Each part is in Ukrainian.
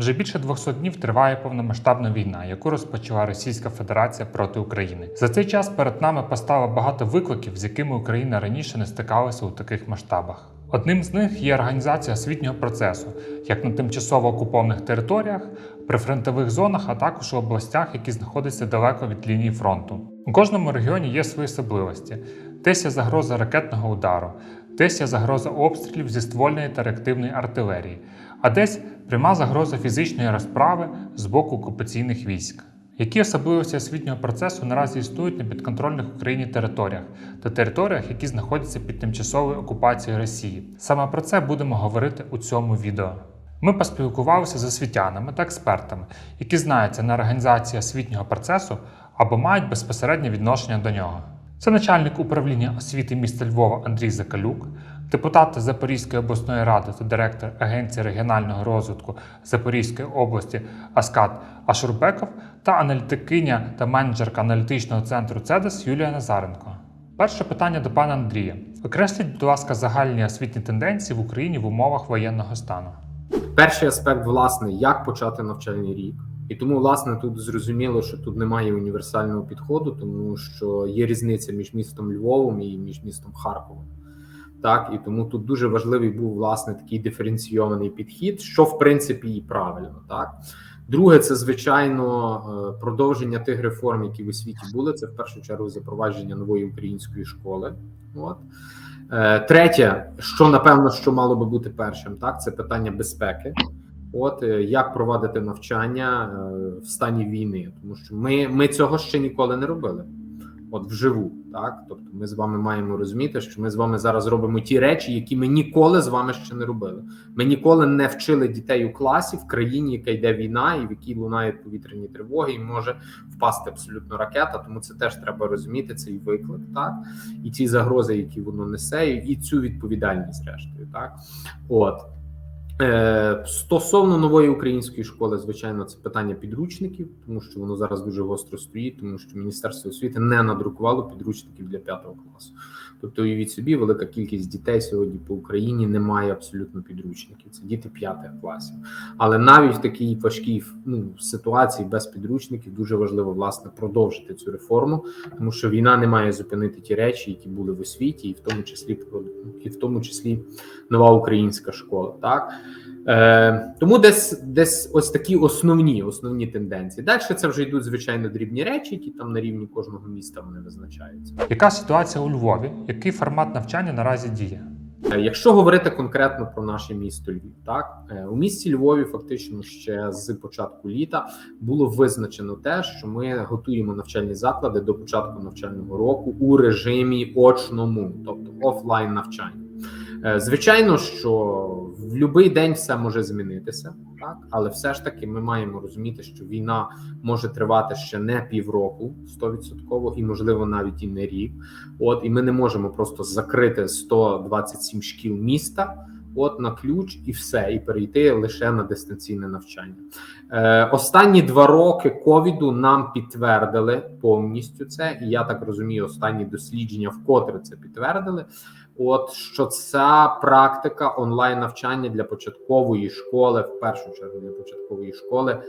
Вже більше 200 днів триває повномасштабна війна, яку розпочала Російська Федерація проти України. За цей час перед нами постало багато викликів, з якими Україна раніше не стикалася у таких масштабах. Одним з них є організація освітнього процесу, як на тимчасово окупованих територіях, прифронтових зонах, а також у областях, які знаходяться далеко від лінії фронту. У кожному регіоні є свої особливості. Десь є загроза ракетного удару, десь є загроза обстрілів зі ствольної та реактивної артилерії, а десь пряма загроза фізичної розправи з боку окупаційних військ. Які особливості освітнього процесу наразі існують на підконтрольних Україні територіях та територіях, які знаходяться під тимчасовою окупацією Росії? Саме про це будемо говорити у цьому відео. Ми поспілкувалися з освітянами та експертами, які знаються на організації освітнього процесу або мають безпосереднє відношення до нього. Це начальник управління освіти міста Львова Андрій Закалюк, депутат Запорізької обласної ради та директор Агенції регіонального розвитку Запорізької області Аскат Ашурбеков та аналітикиня та менеджерка аналітичного центру ЦЕДЕС Юлія Назаренко. Перше питання до пана Андрія. Окресліть, будь ласка, загальні освітні тенденції в Україні в умовах воєнного стану. Перший аспект, власне, як почати навчальний рік. І тому, власне, тут зрозуміло, що тут немає універсального підходу, тому що є різниця між містом Львовом і між містом Харковом. Так, і тому тут дуже важливий був власне такий диференційований підхід, що в принципі і правильно. Так, друге, це звичайно е, продовження тих реформ, які в освіті були. Це в першу чергу запровадження нової української школи. От Е, третє, що напевно, що мало би бути першим, так це питання безпеки. От е, як проводити навчання в стані війни, тому що ми, ми цього ще ніколи не робили. От вживу, так тобто, ми з вами маємо розуміти, що ми з вами зараз робимо ті речі, які ми ніколи з вами ще не робили. Ми ніколи не вчили дітей у класі в країні, яка йде війна, і в якій лунають повітряні тривоги, і може впасти абсолютно ракета. Тому це теж треба розуміти. Цей виклик, так і ті загрози, які воно несе, і цю відповідальність, зрештою, так от. Е, Стосовно нової української школи, звичайно, це питання підручників, тому що воно зараз дуже гостро стоїть, тому що Міністерство освіти не надрукувало підручників для п'ятого класу. Тобто, уявіть собі, велика кількість дітей сьогодні по Україні не має абсолютно підручників. Це діти п'ятих класів. Але навіть в такій важкій ну, ситуації без підручників дуже важливо власне продовжити цю реформу, тому що війна не має зупинити ті речі, які були в освіті, і в тому числі і в тому числі нова українська школа. Так Е, Тому десь десь ось такі основні основні тенденції. Далі це вже йдуть звичайно дрібні речі, які там на рівні кожного міста вони визначаються. Яка ситуація у Львові? Який формат навчання наразі діє? Е, Якщо говорити конкретно про наше місто Львів, так е, у місті Львові фактично ще з початку літа було визначено те, що ми готуємо навчальні заклади до початку навчального року у режимі очному, тобто офлайн навчання. Е, Звичайно, що в будь-який день все може змінитися, так але все ж таки ми маємо розуміти, що війна може тривати ще не півроку, 100%, і можливо навіть і не рік. От і ми не можемо просто закрити 127 шкіл міста. От на ключ і все, і перейти лише на дистанційне навчання. Е, Останні два роки ковіду нам підтвердили повністю це, і я так розумію, останні дослідження вкотре це підтвердили. От що ця практика онлайн навчання для початкової школи, в першу чергу для початкової школи,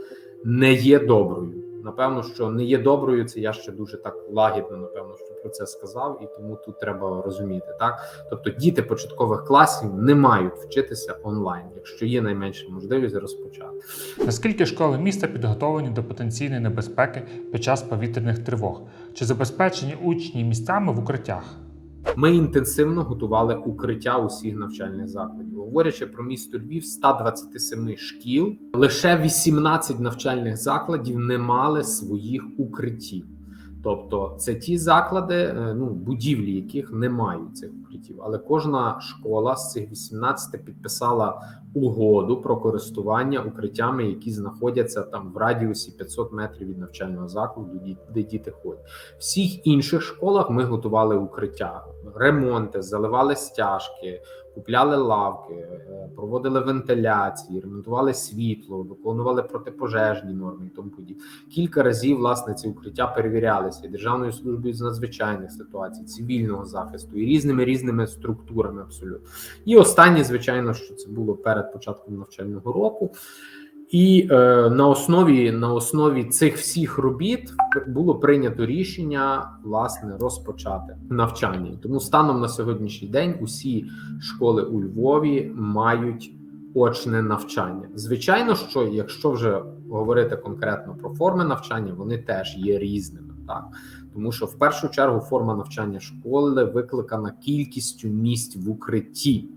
не є доброю. Напевно, що не є доброю. Це я ще дуже так лагідно, напевно, що про це сказав, і тому тут треба розуміти. Так, тобто діти початкових класів не мають вчитися онлайн, якщо є найменша можливість розпочати. Наскільки школи міста підготовлені до потенційної небезпеки під час повітряних тривог? Чи забезпечені учні місцями в укриттях? Ми інтенсивно готували укриття усіх навчальних закладів. Говорячи про місто Львів, 127 шкіл, лише 18 навчальних закладів не мали своїх укриттів. Тобто, це ті заклади, е, ну будівлі, яких не мають цих укриттів. Але кожна школа з цих 18 підписала угоду про користування укриттями, які знаходяться там в радіусі 500 метрів від навчального закладу, де діти ходять. Всіх інших школах ми готували укриття, ремонти, заливали стяжки, купляли лавки, е, проводили вентиляції, ремонтували світло, виконували протипожежні норми і тому подібне. Кілька разів власне ці укриття перевірялися Державною службою з надзвичайних ситуацій, цивільного захисту і різними різними структурами. Абсолютно, і останнє, звичайно, що це було перед початком навчального року. І е, на основі на основі цих всіх робіт було прийнято рішення власне розпочати навчання. Тому станом на сьогоднішній день усі школи у Львові мають очне навчання. Звичайно, що якщо вже говорити конкретно про форми навчання, вони теж є різними, так тому що в першу чергу форма навчання школи викликана кількістю місць в укритті.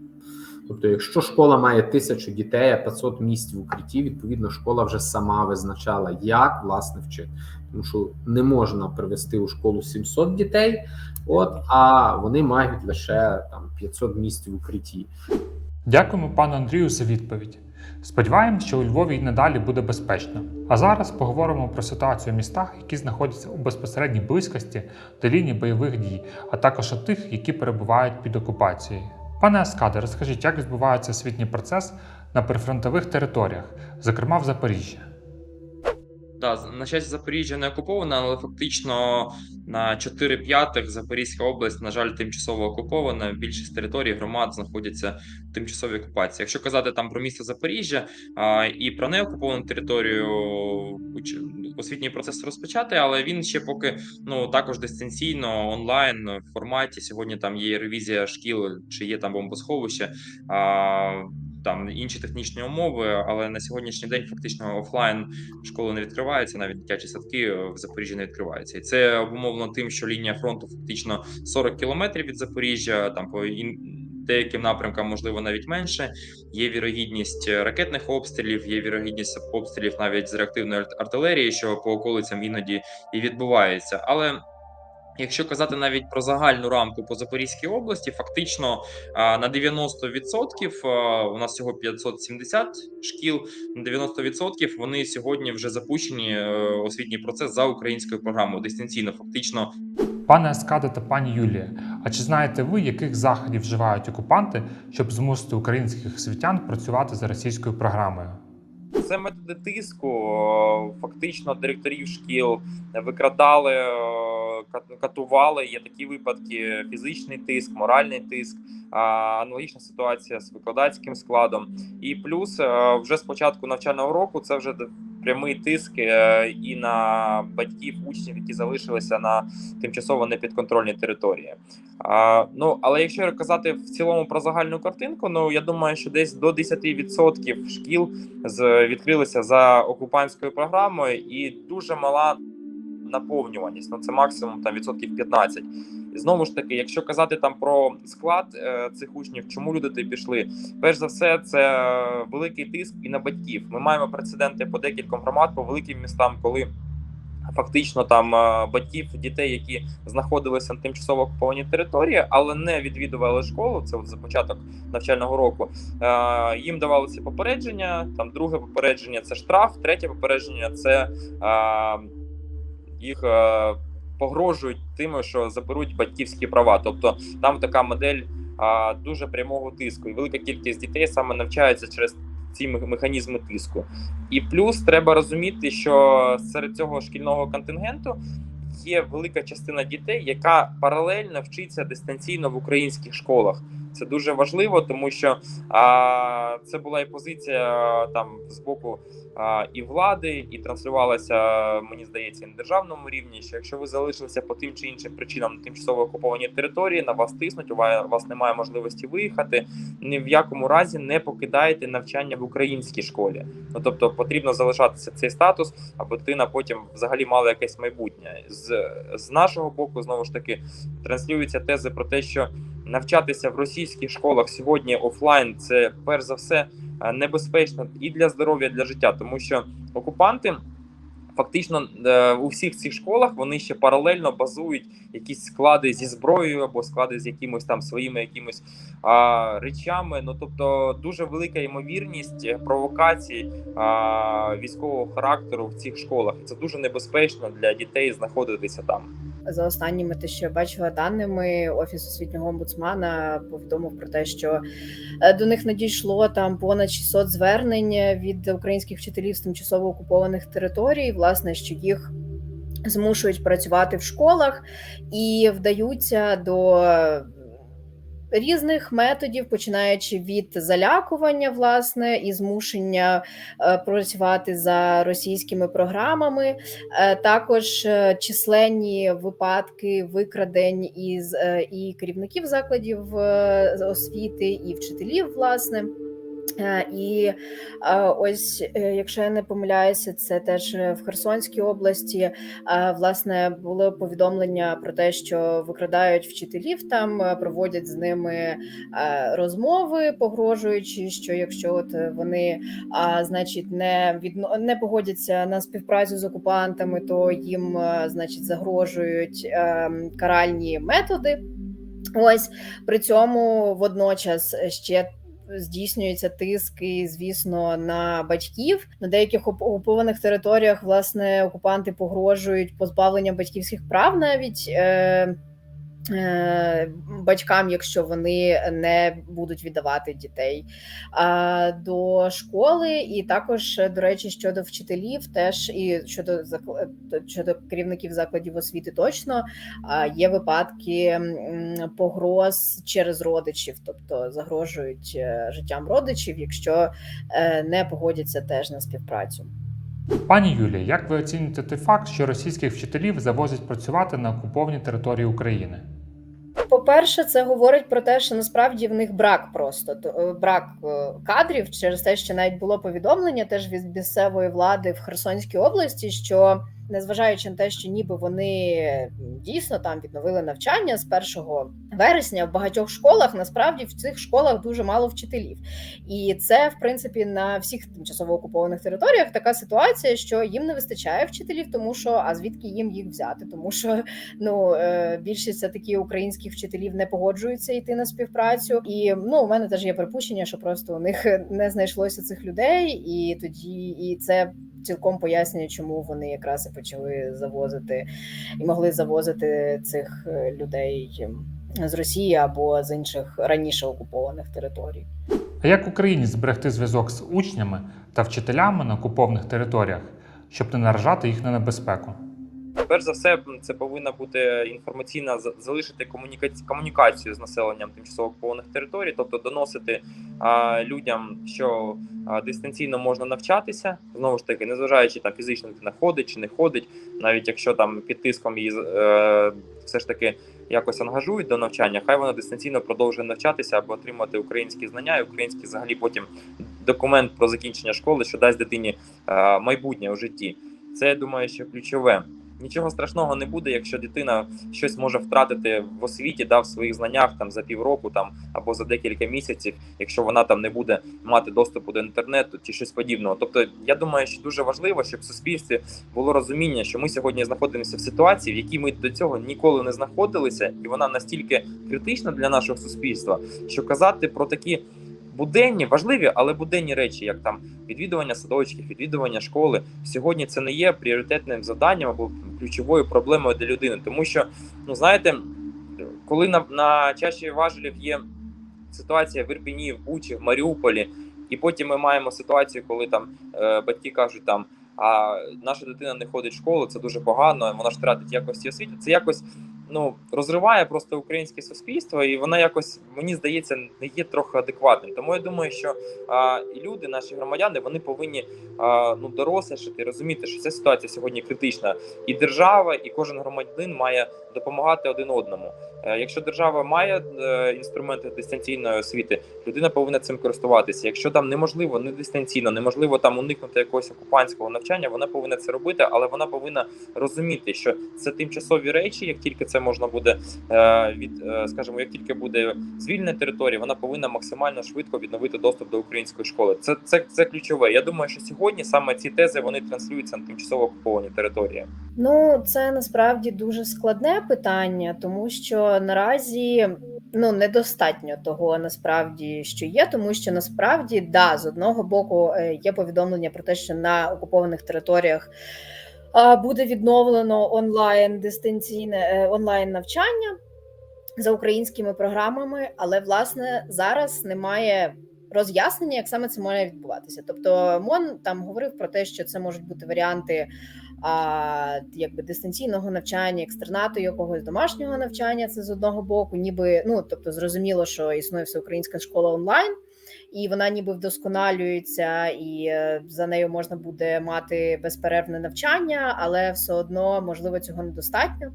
Тобто, якщо школа має тисячу дітей, а 500 місць в укритті, відповідно, школа вже сама визначала, як власне вчити. Тому що не можна привести у школу 700 дітей, от а вони мають лише там 500 місць в укритті. Дякуємо пану Андрію за відповідь. Сподіваємось, що у Львові і надалі буде безпечно. А зараз поговоримо про ситуацію в містах, які знаходяться у безпосередній близькості до лінії бойових дій, а також у тих, які перебувають під окупацією. Пане Аскаде, розкажіть, як відбувається освітній процес на прифронтових територіях, зокрема в Запоріжжі. Да, на щастя, Запоріжжя не окупована, але фактично на 4 п'ятих Запорізька область, на жаль, тимчасово окупована. Більшість територій громад знаходяться в тимчасовій окупації. Якщо казати там про місто Запоріжжя а, і про неокуповану територію, освітній процес розпочати, але він ще поки ну також дистанційно онлайн в форматі. Сьогодні там є ревізія шкіл, чи є там бомбосховище. А, там інші технічні умови, але на сьогоднішній день фактично офлайн школи не відкриваються, навіть дитячі садки в Запоріжжі не відкриваються. І це обумовлено тим, що лінія фронту фактично 40 кілометрів від Запоріжжя, там по деяким напрямкам, можливо, навіть менше. Є вірогідність ракетних обстрілів, є вірогідність обстрілів навіть з реактивної артилерії, що по околицям іноді і відбувається. Але Якщо казати навіть про загальну рамку по Запорізькій області, фактично на 90% у нас всього 570 шкіл. На 90% вони сьогодні вже запущені е, освітній процес за українською програмою дистанційно. Фактично, Пане Аскаде та пані Юлія, а чи знаєте ви, яких заходів вживають окупанти, щоб змусити українських освітян працювати за російською програмою? це методи тиску. Фактично, директорів шкіл викрадали, катували. Є такі випадки: фізичний тиск, моральний тиск. Аналогічна ситуація з викладацьким складом. І плюс е, вже з початку навчального року це вже прямий тиск е, і на батьків учнів, які залишилися на тимчасово непідконтрольній території. Ну але якщо казати в цілому про загальну картинку, ну я думаю, що десь до 10% шкіл з відкрилися за окупантською програмою, і дуже мала наповнюваність. Ну це максимум там відсотків 15. І знову ж таки, якщо казати там про склад е, цих учнів, чому люди туди пішли? Перш за все, це великий тиск і на батьків. Ми маємо прецеденти по декільком громад, по великим містам, коли. Фактично, там е, батьків дітей, які знаходилися на тимчасово окупованій території, але не відвідували школу. Це от за початок навчального року. Е, їм давалося попередження. Там друге попередження це штраф, третє попередження це е, їх е, погрожують тим, що заберуть батьківські права. Тобто там така модель е, дуже прямого тиску, і велика кількість дітей саме навчаються через ці механізми тиску. І плюс треба розуміти, що серед цього шкільного контингенту є велика частина дітей, яка паралельно вчиться дистанційно в українських школах. Це дуже важливо, тому що а, це була і позиція там з боку а, і влади, і транслювалася, мені здається, і на державному рівні. Що якщо ви залишилися по тим чи іншим причинам на тимчасово окупованій території, на вас тиснуть, у вас немає можливості виїхати. Ні в якому разі не покидаєте навчання в українській школі. Ну тобто потрібно залишатися цей статус, аби дитина потім взагалі мала якесь майбутнє. З, з нашого боку, знову ж таки, транслюються тези про те, що навчатися в російських школах сьогодні офлайн це перш за все е, небезпечно і для здоров'я, і для життя, тому що окупанти. Фактично е, у всіх цих школах вони ще паралельно базують якісь склади зі зброєю або склади з якимось там своїми якимось а, речами. Ну тобто дуже велика ймовірність провокацій а, військового характеру в цих школах. Це дуже небезпечно для дітей знаходитися там. За останніми те, що я бачила даними, офіс освітнього омбудсмана повідомив про те, що е, до них надійшло там понад 600 звернень від українських вчителів з тимчасово окупованих територій, власне, що їх змушують працювати в школах і вдаються до різних методів, починаючи від залякування, власне, і змушення е, працювати за російськими програмами, Е, також е, численні випадки викрадень із і керівників закладів освіти, і вчителів, власне. Е, І е, ось, е, якщо я не помиляюся, це теж в Херсонській області. Власне, було повідомлення про те, що викрадають вчителів там, проводять з ними розмови, погрожуючи, що якщо от вони, значить, не відно не погодяться на співпрацю з окупантами, то їм, значить, загрожують каральні методи. Ось при цьому водночас ще здійснюється тиск, і, звісно, на батьків на деяких окупованих територіях. Власне, окупанти погрожують позбавленням батьківських прав навіть. Е- Батькам, якщо вони не будуть віддавати дітей до школи, і також, до речі, щодо вчителів, теж і щодо закл- щодо керівників закладів освіти, точно є випадки погроз через родичів, тобто загрожують е, життям родичів, якщо е, не погодяться теж на співпрацю. Пані Юлія, як ви оцінюєте той факт, що російських вчителів завозять працювати на окупованій території України? По-перше, це говорить про те, що насправді в них брак просто е, брак е, кадрів через те, що навіть було повідомлення теж від місцевої влади в Херсонській області, що незважаючи на те, що ніби вони дійсно там відновили навчання з 1 вересня в багатьох школах, насправді в цих школах дуже мало вчителів, і це в принципі на всіх тимчасово окупованих територіях така ситуація, що їм не вистачає вчителів, тому що а звідки їм їх взяти, тому що ну е, більшість все таки українських вчителів не погоджуються йти на співпрацю. І ну у мене теж є припущення, що просто у них не знайшлося цих людей, і тоді і це. Цілком пояснює, чому вони якраз і почали завозити і могли завозити цих е, людей з Росії або з інших раніше окупованих територій. А як Україні зберегти зв'язок з учнями та вчителями на окупованих територіях, щоб не наражати їх на небезпеку? Перш за все, це повинна бути інформаційна залишити комунікацію з населенням тимчасово окупованих територій, тобто доносити а, людям, що а, дистанційно можна навчатися, знову ж таки, незважаючи там фізично дитина ходить чи не ходить, навіть якщо там під тиском її е, все ж таки якось ангажують до навчання, хай вона дистанційно продовжує навчатися або отримати українські знання і український взагалі потім документ про закінчення школи, що дасть дитині е, майбутнє у житті. Це я думаю, що ключове. Нічого страшного не буде, якщо дитина щось може втратити в освіті, да, в своїх знаннях там за півроку там або за декілька місяців, якщо вона там не буде мати доступу до інтернету чи щось подібного. Тобто, я думаю, що дуже важливо, щоб в суспільстві було розуміння, що ми сьогодні знаходимося в ситуації, в якій ми до цього ніколи не знаходилися, і вона настільки критична для нашого суспільства, що казати про такі буденні, важливі, але буденні речі, як там відвідування садочків, відвідування школи, сьогодні це не є пріоритетним завданням або ключовою проблемою для людини. Тому що, ну знаєте, коли на, на чаші важелів є ситуація в Ірпіні, в Бучі, в Маріуполі, і потім ми маємо ситуацію, коли там е, батьки кажуть там. А наша дитина не ходить в школу, це дуже погано. Вона ж втратить якості освіти. Це якось ну розриває просто українське суспільство, і вона якось мені здається не є трохи адекватним. Тому я думаю, що а, і люди, наші громадяни, вони повинні а, ну дорослішати, розуміти, що ця ситуація сьогодні критична, і держава, і кожен громадянин має допомагати один одному. Е, Якщо держава має е, інструменти дистанційної освіти, людина повинна цим користуватися. Якщо там неможливо, не дистанційно, неможливо там уникнути якогось окупантського навчання, вона повинна це робити, але вона повинна розуміти, що це тимчасові речі, як тільки це можна буде е, від, е, скажімо, як тільки буде звільнена територія, вона повинна максимально швидко відновити доступ до української школи. Це це, це ключове. Я думаю, що сьогодні саме ці тези вони транслюються на тимчасово окуповані території. Ну, це насправді дуже складне питання, тому що наразі ну недостатньо того, насправді що є, тому що насправді да, з одного боку е, є повідомлення про те, що на окупованих територіях буде відновлено онлайн дистанційне е, онлайн навчання за українськими програмами, але власне зараз немає роз'яснення, як саме це має відбуватися. Тобто, МОН там говорив про те, що це можуть бути варіанти а, якби дистанційного навчання, екстернату якогось домашнього навчання. Це з одного боку, ніби ну тобто, зрозуміло, що існує всеукраїнська школа онлайн. І вона ніби вдосконалюється, і е, за нею можна буде мати безперервне навчання, але все одно можливо цього недостатньо.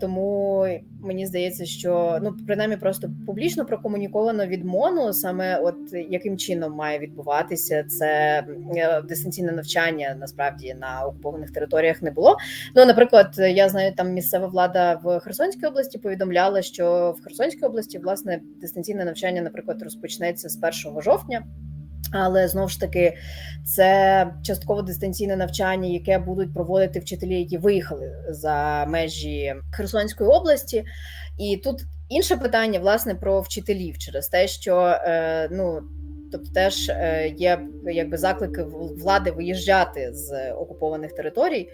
Тому мені здається, що ну принаймні просто публічно прокомуніковано від МОНу, саме от яким чином має відбуватися це е, дистанційне навчання насправді на окупованих територіях не було. Ну, наприклад, я знаю, там місцева влада в Херсонській області повідомляла, що в Херсонській області власне дистанційне навчання, наприклад, розпочнеться з 1 жовтня. Але знову ж таки, це частково дистанційне навчання, яке будуть проводити вчителі, які виїхали за межі Херсонської області. І тут інше питання власне про вчителів через те, що е, ну. Тобто теж е, є якби заклики влади виїжджати з окупованих територій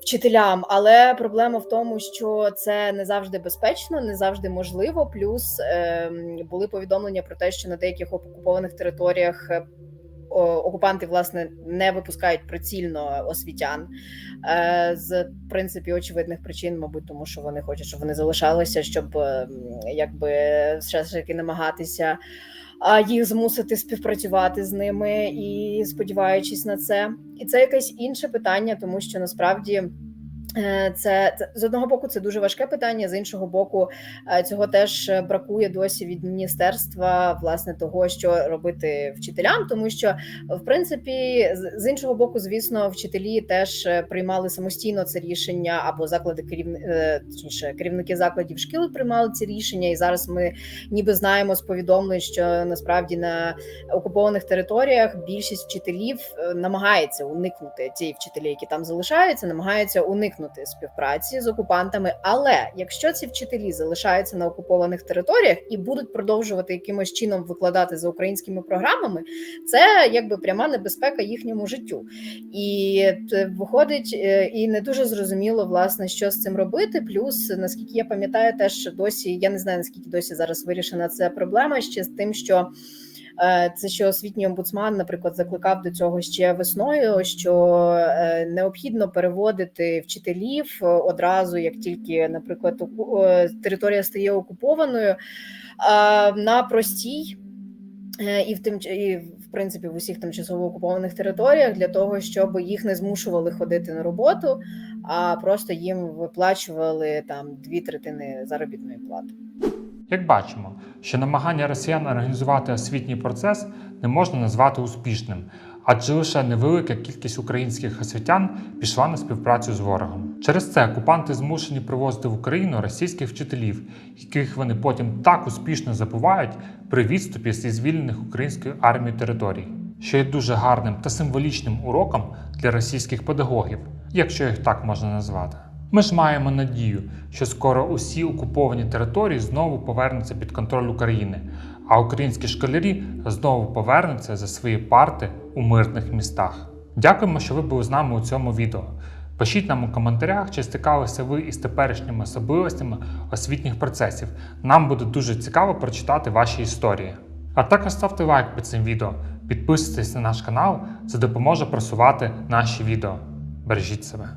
вчителям, але проблема в тому, що це не завжди безпечно, не завжди можливо. Плюс е, були повідомлення про те, що на деяких окупованих територіях е, окупанти власне не випускають прицільно освітян е, з в принципі очевидних причин, мабуть, тому що вони хочуть, щоб вони залишалися, щоб е, якби все ж таки намагатися. Їх змусити співпрацювати з ними і сподіваючись на це, і це якесь інше питання, тому що насправді. Це, це з одного боку це дуже важке питання. З іншого боку, цього теж бракує досі від міністерства власне того, що робити вчителям, тому що в принципі, з іншого боку, звісно, вчителі теж приймали самостійно це рішення, або заклади точніше, керівники закладів шкіл приймали ці рішення. І зараз ми ніби знаємо з повідомлень, що насправді на окупованих територіях більшість вчителів намагається уникнути ці вчителі, які там залишаються, намагаються уникнути уникнути співпраці з окупантами. Але якщо ці вчителі залишаються на окупованих територіях і будуть продовжувати якимось чином викладати за українськими програмами, це якби пряма небезпека їхньому життю. І виходить, і не дуже зрозуміло, власне, що з цим робити. Плюс, наскільки я пам'ятаю, теж досі я не знаю наскільки досі зараз вирішена ця проблема ще з тим, що. Це що освітній омбудсман, наприклад, закликав до цього ще весною, що необхідно переводити вчителів одразу, як тільки, наприклад, територія стає окупованою на простій. І в тим і в принципі в усіх тимчасово окупованих територіях для того, щоб їх не змушували ходити на роботу, а просто їм виплачували там дві третини заробітної плати. Як бачимо, що намагання росіян організувати освітній процес не можна назвати успішним, адже лише невелика кількість українських освітян пішла на співпрацю з ворогом. Через це окупанти змушені привозити в Україну російських вчителів, яких вони потім так успішно забувають при відступі зі звільнених українською армією територій, що є дуже гарним та символічним уроком для російських педагогів, якщо їх так можна назвати. Ми ж маємо надію, що скоро усі окуповані території знову повернуться під контроль України, а українські школярі знову повернуться за свої парти у мирних містах. Дякуємо, що ви були з нами у цьому відео. Пишіть нам у коментарях, чи стикалися ви із теперішніми особливостями освітніх процесів. Нам буде дуже цікаво прочитати ваші історії. А також ставте лайк під цим відео, підписуйтесь на наш канал, це допоможе просувати наші відео. Бережіть себе.